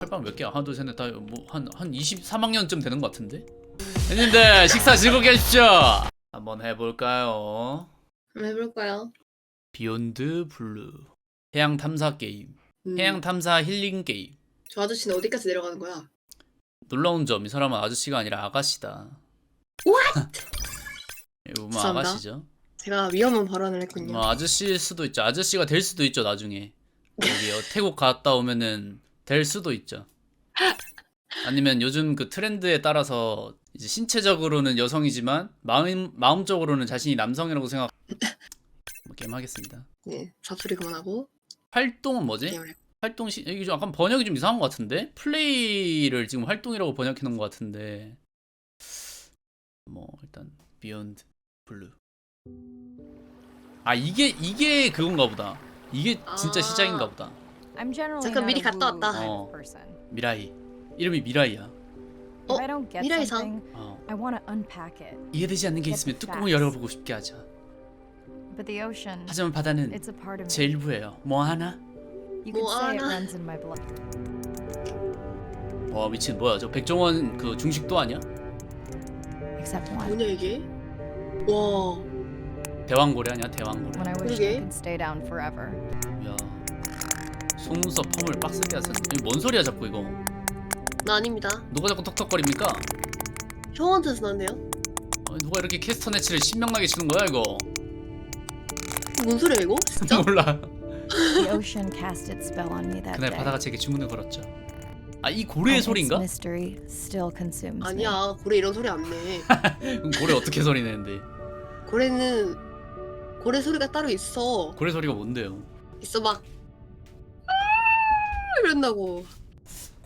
팔빵 몇 개야? 하나 둘 셋 넷 다 뭐 한 한 23학년쯤 되는 것 같은데? 형님들 식사 즐겁게 하십시오. 한번 해볼까요? 한번 해볼까요? 비욘드 블루 해양 탐사 게임 음, 해양 탐사 힐링 게임 저 아저씨는 어디까지 내려가는 거야? 놀라운 점 이 사람은 아저씨가 아니라 아가씨다. What? 이거 뭐 죄송합니다. 아가씨죠? 제가 위험한 발언을 했군요. 뭐 아저씨일 수도 있죠. 아저씨가 될 수도 있죠 나중에 여기 어, 태국 갔다 오면은 될 수도 있죠. 아니면 요즘 그 트렌드에 따라서 이제 신체적으로는 여성이지만 마음 마음적으로는 자신이 남성이라고 생각. 뭐 게임 하겠습니다. 네, 잡소리 그만하고 활동은 뭐지? 게임을 해. 활동 시 이게 좀 약간 번역이 좀 이상한 것 같은데 플레이를 지금 활동이라고 번역해 놓은 것 같은데 뭐 일단 비욘드 블루 아 이게 이게 그건가 보다 이게 진짜 아. 시작인가 보다 I'm generally 잠깐 미리 a 갔다 왔다. kind 어. of person. 미라이 이름이 미라이야 어, If I don't get 미라이 상. something, 어. I want to unpack it. 이해되지 않는 게 Get 있으면 뚜껑을. 열어보고 싶게 하자 But the ocean, 하지만 바다는 it's a part of 제 me. 일부예요 뭐 하나? You could 뭐 say it 하나? runs in my blood. 와 미친 뭐야 저 백종원 그 중식도 아니야? Except one. 뭐냐 이게? 와, 대왕고래 아니야 대왕고래 When I wish 그러게. I could stay down forever. 야 속눈썹 펌을 빡세게 하셨네 이거 뭔 소리야 자꾸 이거 나 아닙니다. 누가 자꾸 턱턱거립니까? 형한테서 났네요. 아니, 누가 이렇게 캐스터 네치를 신명나게 치는 거야 이거? 뭔 소리야 이거? 진짜? 몰라. The ocean cast its spell on me that 그날 day. 바다가 제게 주문을 걸었죠. 아 이 고래의 and its 소리인가? mystery still consumes me. 아니야, 고래 이런 소리 안 내. 그럼 고래 어떻게 소리 내는데? 고래는 고래 소리가 따로 있어. 고래 소리가 뭔데요? 있어 막 아, 이런다고.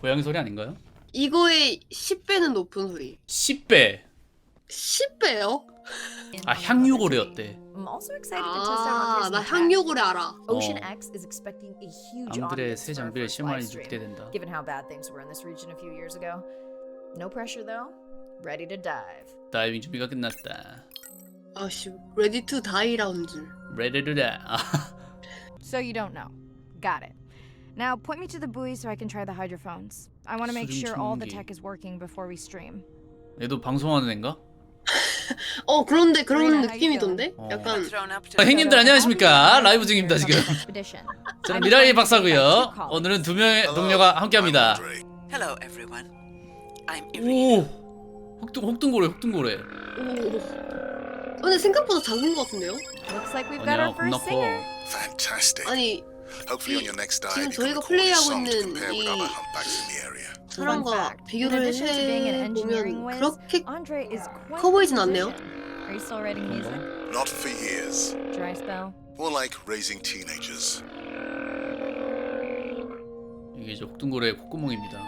고양이 소리 아닌가요? 이거의 10배는 높은 소리. 10배. 10배요? 아 향유고래였대. I'm also excited to test out 아, Andre's 나 new tech. 향유고래 알아. Ocean 어. X is expecting a huge 암들의 audience 새 for our 장비를 first 시험하니 live stream. 기대된다. Given how bad things were in this region a few years ago. No pressure though. Ready to dive. 다이빙 준비가 끝났다. 아씨, 레디 투 다이라는 줄. 아, So you don't know. Got it. Now point me to the buoy so I can try the hydrophones. I want to make sure all the tech is working before we stream. 얘도 방송하는 애인가? 어, 그런데 그런 Rina, how you 느낌이던데? feeling? 약간 아, 형님들 안녕하십니까? 라이브 중입니다 지금. 저는 미라이 박사고요. 오늘은 두 명의 동료가 함께합니다. Hello, everyone. I'm Irina. 오, 혹등 혹등고래 혹등고래. 오. 근데 생각보다 작은 것 같은데요? Looks like we've got 아니야 our 겁나 first 커. singer. Fantastic. 아니 Hopefully 이- on your next 지금 dive you can 저희가 record 플레이하고 song to 있는 compare with 이- other humpbacks in the area. Fun 사람과 비교를 addition to being an engineering 해보면 whiz, 그렇게 Andre is quite 커 the 보이진 않네요. musician. Are you still writing music? Not for years. Dry spell? More like raising teenagers. 이게 이제 혹등고래의 콧구멍입니다.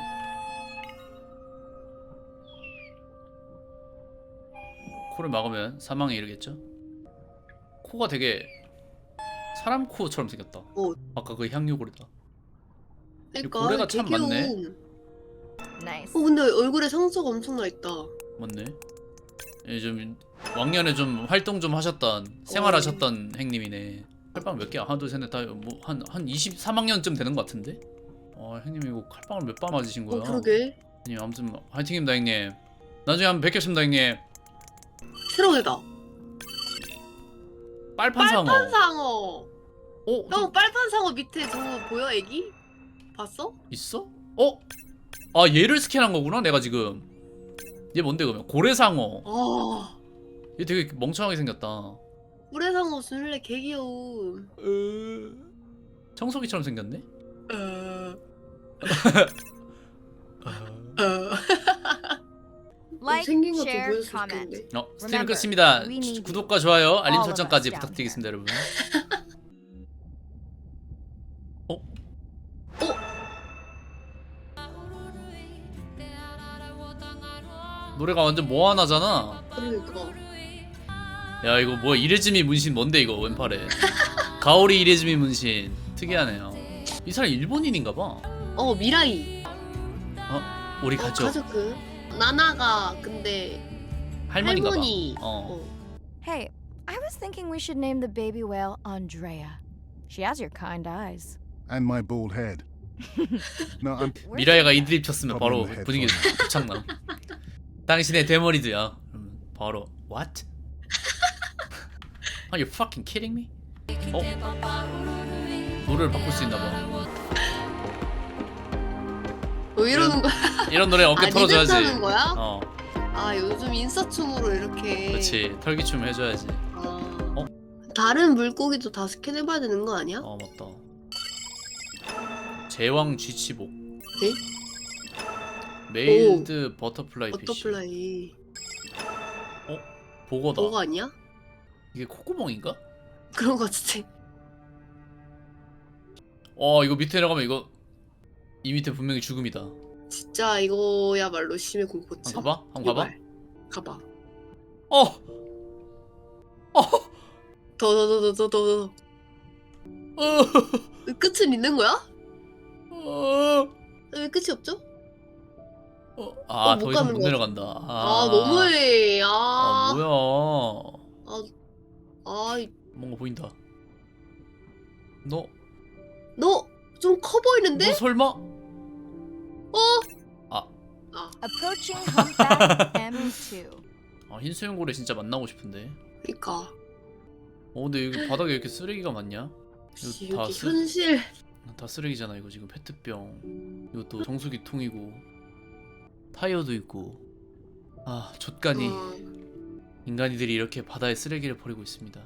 코를 막으면 사망에 이르겠죠? 코가 되게 사람 코처럼 생겼다. 어. 아까 그 향유고래다. 그러니까 고래가 참 되게 많네. Nice. 어 근데 얼굴에 상처가 엄청 나 있다. 맞네. 예, 좀 왕년에 좀 활동 좀 하셨던 생활하셨던 행님이네. 칼빵 몇 개야? 하나 둘셋넷 다뭐한한 23학년쯤 되는 것 같은데? 어 형님 이거 칼빵을 몇 방 맞으신 거야? 어 그러게 형님 아무튼 화이팅입니다 형님. 나중에 한번 뵙겠습니다 형님. 새로운 애다. 빨판상어. 빨판 상어. 어? 저 형 빨판 상어 밑에 저거 보여 애기? 봤어? 있어? 어? 아 얘를 스캔한 거구나 내가 지금. 얘 뭔데 그러면? 고래상어. 아얘 되게 멍청하게 생겼다. 고래 상어 술래 개 귀여움. 청소기처럼 생겼네? 어. Like, 생긴 것도 share, comment. 있겠는데. 어, 스트림 Remember, 끝습니다. we need 구독과 좋아요, 알림 all of 설정까지 부탁드리겠습니다, 여러분. 어? 노래가 완전 모아나잖아. 그러니까. 야 이거 뭐야 이레즈미 문신 뭔데 이거 왼팔에? 가오리 이레즈미 문신 특이하네요. 이 사람 일본인인가 봐. 어 미라이. 우리 어, 가족 가족 그 나나가 근데 할머니인가 할머니. 봐. 어. Hey, I was thinking we should name the baby whale Andrea. She has your kind eyes. And my bald head. No, I'm. Your- 이드립 쳤으면 바로 분위기 고장남. 당신의 대머리도야. 바로 what? Are you fucking kidding me? 어? 노래를 바꿀 수 있나 봐. 왜 이러는 거야? 이런 노래 어깨 아, 털어줘야지. 타는 거야? 어, 아 요즘 인싸춤으로 이렇게. 그렇지. 털기춤 해줘야지. 아, 어? 다른 물고기도 다 스캔해봐야 되는 거 아니야? 어 맞다. 제왕 쥐치복. 네? 메일드 버터플라이 피쉬. 버터플라이. 보거다. 뭐가 아니야? 이게 콧구멍인가? 그런 거 같은데. 어 이거 밑에 내려가면 이거 이 밑에 분명히 죽음이다. 진짜 이거야말로 심해 공포증. 가봐. 한번 가봐. 가봐. 어. 어. 더 더 더 더 더 더. 어. 끝은 있는 거야? 어. 왜 끝이 없죠? 어. 아, 어, 못더 이상 가는 못거 내려간다. 아, 너무해. 아, 아, 뭐야. 아, 뭔가 보인다. 너, 너 좀커 보이는데? 너 설마? 어? 아. 아, Approaching humpback M2. 아, 흰 수염고래 진짜 만나고 싶은데. 그니까. 어, 근데 여기 바닥에 이렇게 쓰레기가 많냐? 다 여기 쓰, 현실. 다 쓰레기잖아, 이거 지금 페트병. 이것도 정수기 통이고. 타이어도 있고. 아, 족간이. 어, 인간이들이 이렇게 바다에 쓰레기를 버리고 있습니다.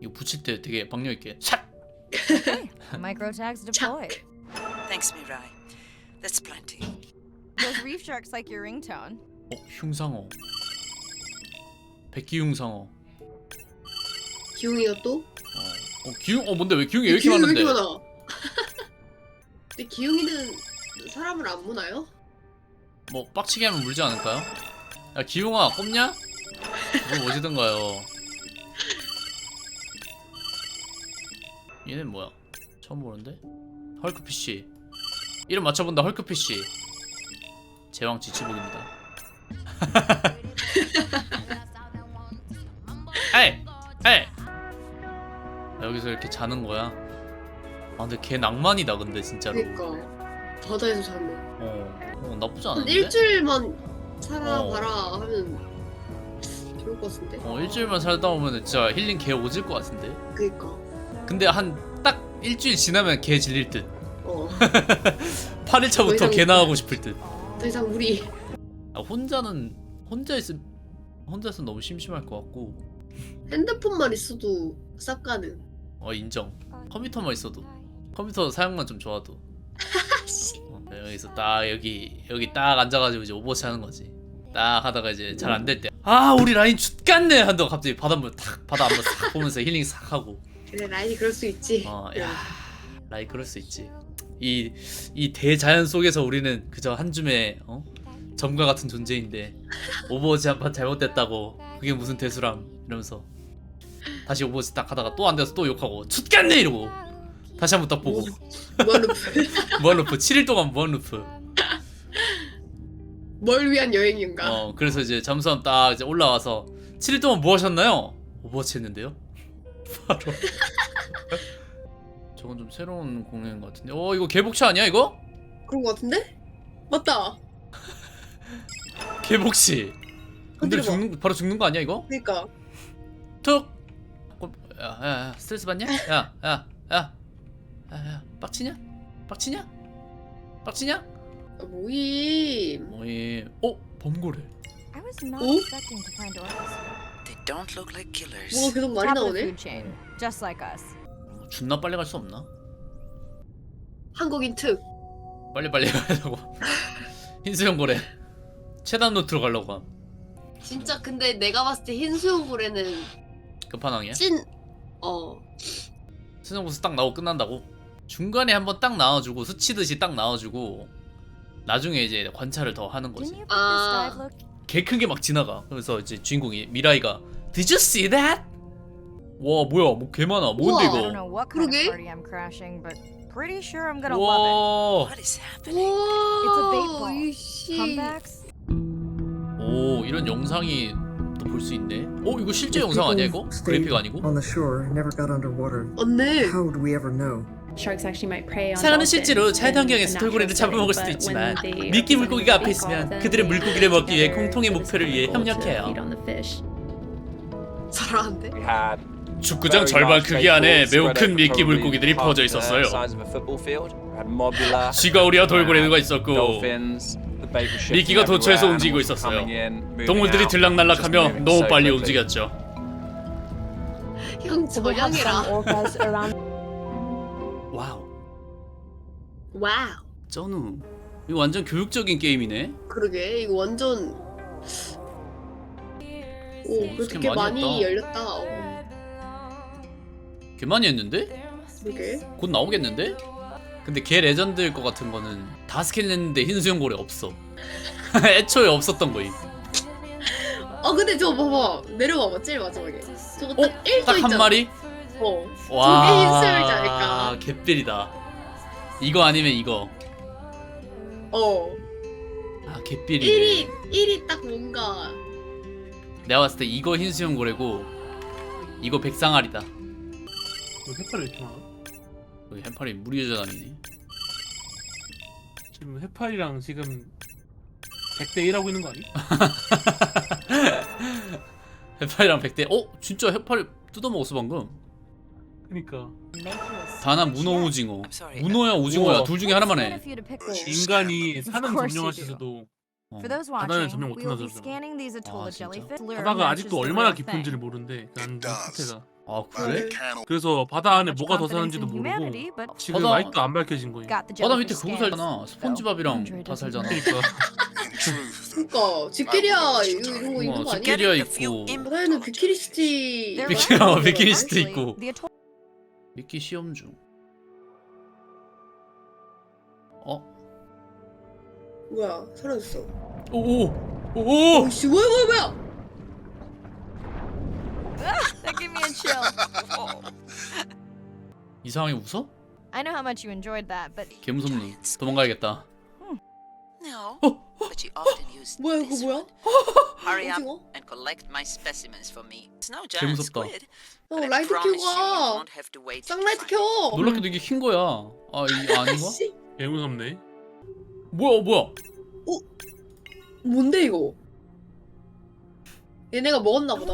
이거 붙일 때 되게 박력 있게 샷. Micro tags deployed. 착. Thanks, Mirai. That's plenty. Those reef sharks like your ringtone. 어 흉상어. 백기 흉상어. 기웅이가 또? 어, 어 기웅 어 뭔데 왜 기웅이 왜 이렇게 기웅이 많은데? 왜 이렇게 많아? 근데 기웅이는 사람을 안 무나요? 뭐 빡치게 하면 물지 않을까요? 야 기웅아 꼽냐? 뭐 오시던가요. 얘는 뭐야? 처음 보는데? 헐크 PC. 이름 맞춰본다 헐크 PC. 제왕 지치복입니다. 에이! 에이! 여기서 이렇게 자는 거야. 아 근데 걔 낭만이다 근데 진짜로. 그니까. 바다에서 거. 어, 어 나쁘지 한 않은데? 일주일만 살아봐라 하면 좋을 것 같은데? 어 일주일만 살다 보면 진짜 힐링 개 오질 것 같은데. 그니까. 근데 한 딱 일주일 지나면 개 질릴 듯. 어. 8일 차부터 더 이상- 개 나가고 싶을 듯. 더 이상 우리 아, 혼자는 혼자 있음 혼자서 너무 심심할 것 같고. 핸드폰만 있어도 쌉 가는. 어 인정. 컴퓨터만 있어도 컴퓨터 사용만 좀 좋아도. 어, 여기서 딱 여기 여기 딱 앉아가지고 이제 오버워치 하는 거지. 딱 하다가 이제 잘 안 될 때. 아 우리 라인 죽겠네 한다고 갑자기 한번 탁 바다 한번 싹 보면서 힐링 싹 하고. 그래 라인이 그럴 수 있지. 어, 야, 라이 그럴 수 있지. 이 이 대자연 속에서 우리는 그저 한 줌의 어? 점과 같은 존재인데 오버워치 한 판 잘못됐다고 그게 무슨 대수람 이러면서 다시 오버워치 딱 하다가 또 안 돼서 또 욕하고 죽겠네 이러고 다시 한 번 딱 보고 무한루프. 무한 루프 7일 동안 무한 루프 뭘 위한 여행인가? 어 그래서 이제 잠수함 딱 이제 올라와서 7일 동안 뭐 하셨나요? 오버워치 했는데요 바로 저건 좀 새로운 공연인 것 같은데 어 이거 개복차 아니야 이거? 그런 것 같은데? 맞다. 개복시 근데 건드려봐. 죽는 바로 죽는 거 아니야 이거? 그러니까 툭. 어, 야, 야, 야, 스트레스 받냐? 야, 야, 야, 야, 야, 빡치냐? 빡치냐? 빡치냐? 아, 모임. 뭐이, 어, 범고래. I was not Oh. expecting to find orcas here. They don't look like killers. 뭐가 계속 말이 Top of the 나오네. food chain, just like us. 뭐 존나 빨리 갈 수 없나? 한국인 특. 빨리 빨리 가려고. 흰수염 고래. 최단 노트로 가려고 함. 진짜 근데 내가 봤을 때 흰수염 고래는 끝판왕이야? 찐. 어. 수능 보스 딱 나오고 끝난다고? 중간에 한번 딱 나와주고 스치듯이 딱 나와주고 나중에 이제 관찰을 더 하는 거지. Ah. look? 개큰 게 막 지나가. 그래서 이제 주인공이 미라이가 Did you see that? 와 뭐야 뭐 개 많아. 뭔데 우와. I don't 이거? know what kind of 그러게. party I'm crashing, but pretty sure I'm gonna love it. 와. What is happening? It's a bait 와. ball. 이씨. Humpbacks? 오 이런 영상이 또 볼 수 있네. 어 이거 실제 영상 아니야 이거? 그래픽 아니고? On the shore, never got underwater. 맞네. How would we ever know? Sharks actually might prey on 상어는 dolphins 실제로 in 자연 환경에서 a 돌고래를 잡아먹을 수도 있지만 미끼 물고기가 앞에 있으면 그들의 물고기를 먹기 위해 공통의 목표를 위해 협력해요. had 축구장 절반 크기 안에 매우 큰 미끼 물고기들이 퍼져 있었어요. 쥐가우리와 돌고래가 있었고 미끼가 도처에서 움직이고 있었어요. 동물들이 들락날락하며 너무 so 빨리. 움직였죠. 형 around 와우. 와우. 쩌누. 이거 완전 교육적인 게임이네. 그러게 이거 완전. 오 그래도 꽤 많이 많이 했다. 열렸다. 어, 개 많이 했는데? 그러게. 곧 나오겠는데? 근데 개 레전드일 것 같은 거는 다 스캔했는데 흰 수염고래 없어. 애초에 없었던 거임. 아 근데 저거 봐봐 내려와봐 제일 마지막에. 저거 어? 딱 1조 딱 있잖아. 한 마리? 어. 와. 저게 흰 수염이지 않을까? 개삘이다. 이거 아니면 이거. 어. 아 개삘이네. 1위 1위 딱 뭔가. 내가 봤을 때 이거 흰 수염고래고 이거 백상아리다. 뭐 해파리 이렇게 많아? 여기 해파리 무리여자남이네. 지금 해파리랑 지금 100대 1 하고 있는 거 아니? 해파리랑 백대. 어? 진짜 해파리 뜯어먹었어 방금. 그니까 다나 문어 오징어. I'm sorry. 문어야 오징어야 우와. 둘 중에 하나만 해. 인간이 사는 course 점령할 you do. 시서도 어. Watching, 점령 아, jellyfish. lure 바다가 아직도 얼마나 깊은지를. 모르는데 난. 상태가 아 그래? 그래서 바다 안에 뭐가 더 사는지도 모르고 지금 바다- 아직도 안 밝혀진 거예요 바다 밑에 그거. 살잖아. 스폰지밥이랑 다 살잖아. 그러니까 그러니까 집게리아 이거 이런 거 있는 어, 거 아니야? few 있고 바다에는 비키니시티. There 비키- was 어, one 비키니스트 actually, 있고. 미끼 시험 중. 어? 뭐야 사라졌어. 오오 오. 오씨 뭐야 뭐야 뭐야. That gave me a chill. 이상하게 웃어? I know how much you enjoyed that, but 개 무섭니? 도망가야겠다. No, Oh. but you often use 뭐야 이거 this 뭐야? one. Hurry up 오징어? and collect my specimens for me. It's no 개 giant 무섭다. squid. 형 but I 라이트 promise you, you 켜봐. won't have to wait to 쌍라이트 find. 켜. 놀랍게도 이게 흰 거야. 아 이게 아닌가? 씨. 개 무섭네 뭐야 뭐야? 뭔데 이거? 얘네가 먹었나 보다.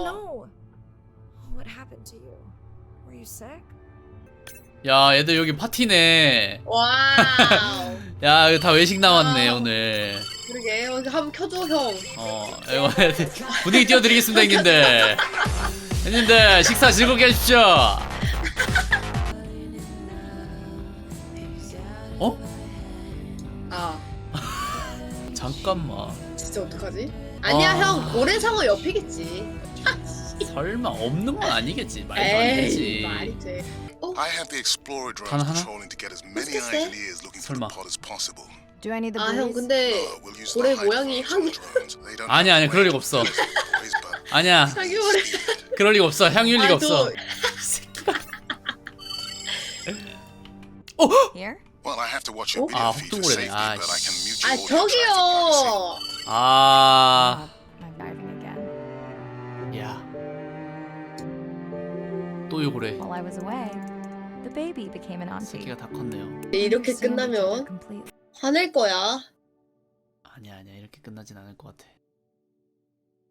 야 애들 여기 파티네. 와우. 야 이거 다 외식 나왔네 와우. 오늘. 그러게 여기 한번 켜줘 형. 어 이거 분위기 띄워드리겠습니다 형님들. 형님들 식사 즐겁게 하십시오. 어? 아 잠깐만. 진짜 어떡하지? 아니야 아. 형 고래상어 옆이겠지. 설마 없는 건 아니겠지. 말도 안 에이 되지. 말이지. 어? I have the explorer drones 하나, patrolling to get as many eyes and ears looking for the 설마. pod as possible. Do I need the 아 형 buoys? 근데 Uh, we'll use 고래 the height 모양이 향 the drones. They don't 아니야, 아니야, 그럴 리가 없어. 아니야. 고래. 그럴 리가 없어. 향유일 리가 아, 없어. 저- Here? Well, I have to watch your Oh. video 아, feed for 헛둥그레네. safety, 아, but I can 씨. mute 아 your audio track for privacy. 저기요. 아, I'm diving 또 요거래. While I was away, the baby became an auntie. 새끼가 다 컸네요. 이렇게 Soon we took her 끝나면 completely. 화낼 거야. 아니야, 아니야. 이렇게 끝나진 않을 것 같아.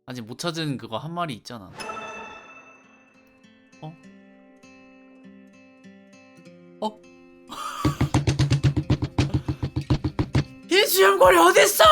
아직 못 찾은 그거 한 마리 있잖아. 어? 어? 이 수염고리 어딨어?